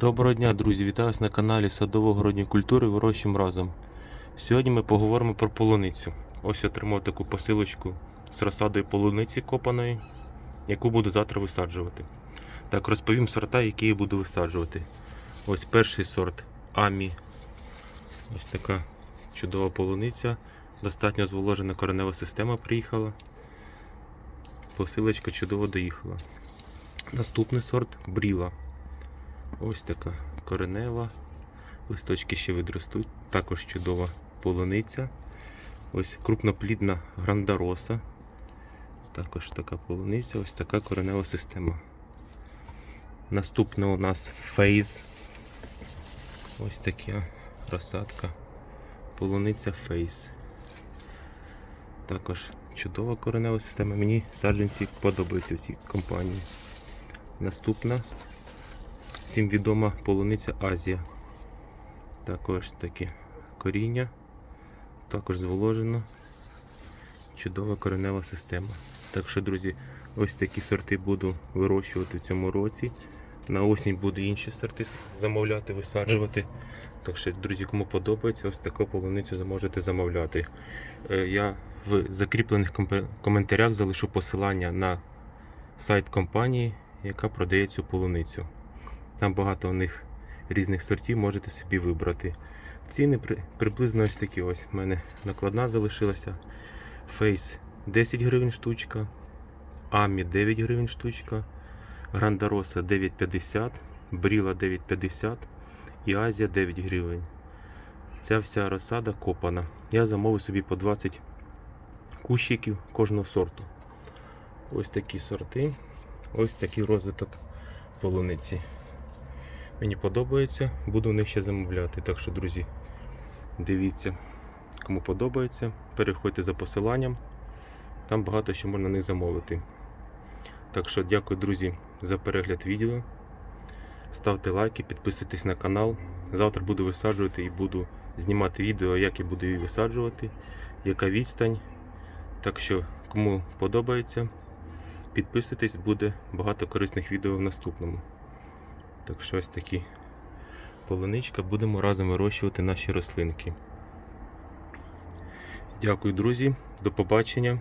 Доброго дня, друзі! Вітаю вас на каналі Садово-городні культури Вирощуємо разом. Сьогодні ми поговоримо про полуницю. Ось отримав таку посилочку з розсадою полуниці копаної, яку буду завтра висаджувати. Так, розповім сорта, які я буду висаджувати. Ось перший сорт Амі. Ось така чудова полуниця. Достатньо зволожена коренева система приїхала. Посилочка чудово доїхала. Наступний сорт Бріла. Ось така коренева. Листочки ще відростуть. Також чудова полуниця. Ось крупноплідна грандароса. Також така полуниця, ось така коренева система. Наступна у нас фейз. Ось така розсадка. Полуниця фейз. Також чудова коренева система. Мені саджанці подобаються в цій компанії. Наступна всім відома полуниця Азія. Також таке коріння, також зволожено. Чудова коренева система. Так що, друзі, ось такі сорти буду вирощувати в цьому році. На осінь буду інші сорти замовляти, висаджувати. Так що, друзі, кому подобається, ось таку полуницю зможете замовляти. Е, Я в закріплених коментарях залишу посилання на сайт компанії, яка продає цю полуницю. Там багато у них різних сортів, можете собі вибрати. Ціни при, приблизно ось такі ось. У мене накладна залишилася. Фейс 10 гривень штучка, Амі 9 гривень штучка, Грандароса 9,50, Бріла 9,50 і Азія 9 гривень. Ця вся розсада копана. Я замовив собі по 20 кущиків кожного сорту. Ось такі сорти, ось такий розвиток полуниці. Мені подобається, буду у них ще замовляти. Так що, друзі, дивіться, кому подобається, переходьте за посиланням. Там багато що можна на замовити. Так що дякую, друзі, за перегляд відео. Ставте лайки, підписуйтесь на канал. Завтра буду висаджувати і буду знімати відео, як я буду її висаджувати, яка відстань. Так що, кому подобається, підписуйтесь, буде багато корисних відео в наступному. Так що ось такі полуничка. Будемо разом вирощувати наші рослинки. Дякую, друзі. До побачення.